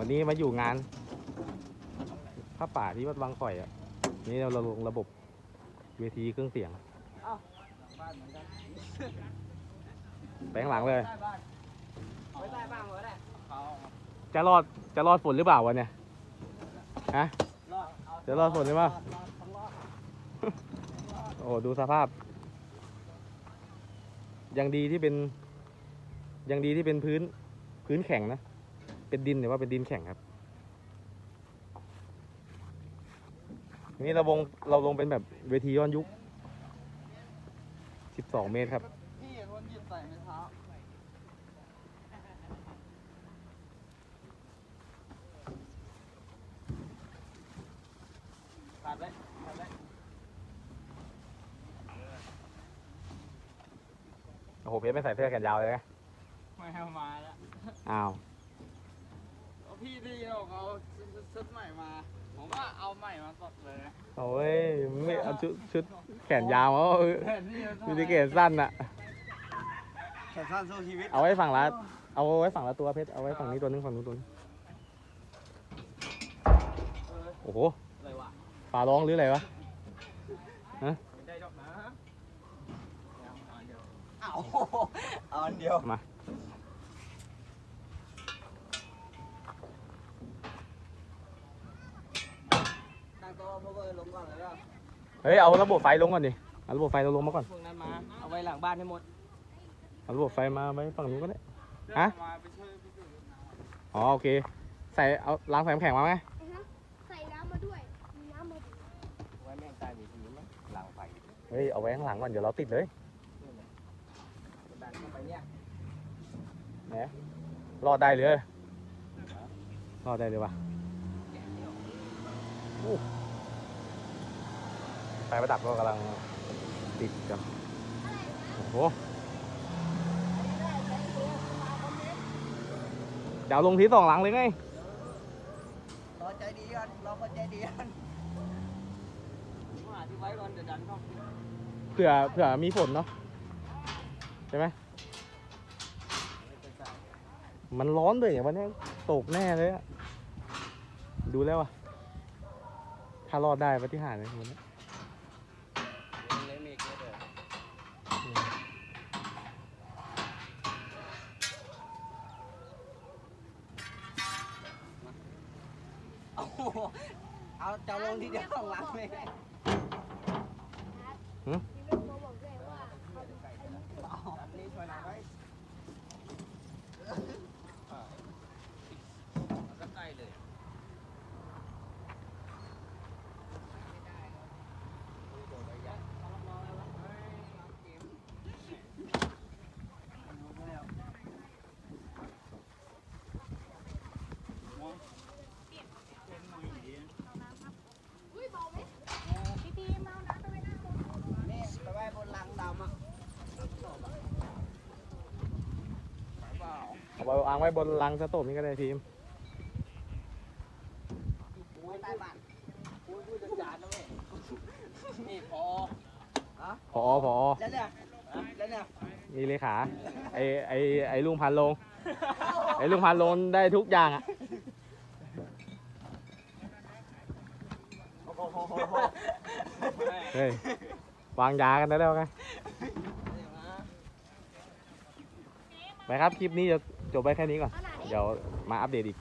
วันนี้มาอยู่งานผ้าป่าที่วัดบางข่อยอะ นี่เราลงระบบเวทีเครื่องเสียงบ้านเหมือนกันไปข้างหลังเลย จะรอดจะรอดฝนหรือเปล่าวันเนี้ยฮะจะรอดฝนหรือเปล่าโอ้ดูสภาพ ยังดีที่เป็น ยังดีที่เป็นพื้นพื้นแข็งนะ เป็นดินแต่ว่าเป็นดินแข็งครับนี่เราวงเราลงเป็นแบบเวทีย้อนยุค 12 เมตรครับ พี่เห็นคนหยิบใส่ในเท้าขาดไว้ขาดไว้โอ้โหเพชรไม่ใส่เสื้อแขนยาวเลยนะไม่เอามาแล้ว อ้าว เอาพี่ดีบอกเอา ชุดใหม่มา ผมว่าเอาใหม่มาสดเลยนะโอ้ยไม่เอาชุดชุดแขนยาวเอาเออแต่นี่ยูนิเกตสั้นอะแขนสั้นสู้ชีวิตเอาไว้ฝั่งละเอาไว้ฝั่งละตัวเพชรเอาไว้ฝั่งนี้ตัวนึงฝั่งนู้นตัวนึงเออโอ้โหอะไรวะป่าร้องหรืออะไรวะไม่ได้ดอกนะเอาเอาอันเดียวมา ตั้งโต๊ะพวกเออ ลงก่อนเลยก็เฮ้ยเอาระบบไฟลงก่อนดิเอาระบบไฟเราลงมาก่อน พวกนั้นมา เอาไว้หลังบ้านให้หมดเอาระบบไฟมาไว้ฝั่งนู้นก็ได้ ฮะมาไปช่วยพี่สุรนาอ๋อโอเค ใส่เอาล้างใส่น้ำแข็งมาไหมอือฮะใส่น้ำมาด้วยมีน้ำมาด้วยไว้แม่งตายมีทีมั้งหลังไฟเฮ้ยเอาไว้ข้างหลังก่อนเดี๋ยวเราติดเลยดันเข้าไปเนี่ยนะรอดได้เลยรอดได้เลยปะอู้ ไฟประดับก็กำลังติดกันโอ้โหเดี๋ยวลงที่สองหลังเลยไงรอใจดีกันรอคนใจดีกันหาที่ไว้ก่อนเดี๋ยวดันเข้าเผื่อเผื่อมีฝนเนาะใช่ไหมมันร้อนด้วยอย่างวันนี้ตกแน่เลยอะดูแล้วอะถ้ารอดได้ปฏิหารย์เลยวันนี้ เอาเอาเจ้าลงทีเดียวข้างหลังเลยมีลูกมาบอกด้วยว่าเขาเอาอันนี้ช่วยหน่อยไว้ก็ใกล้เลย อุ้ยเบาไหมพี่พีมาเอาน้ำไปไว้หน้าโต๊ะ นี่ไปไว้บนลังดำอะเปล่า เอาไปวางไว้บนรังสโตบนี่ก็ได้ทีมกูไว้ใต้บ้านกูผู้จัดการนะเว้ยนี่พอฮะพอพอแล้วเนี่ยแล้วเนี่ยมีเลขาไอไอไอลุงพันลง ไอลุงพันลงได้ทุกอย่างอะโอ้โหเฮ้ยวางยากันได้แล้วไงไปครับ คลิปนี้จะ จบไปแค่นี้ก่อน เดี๋ยวมาอัปเดตอีก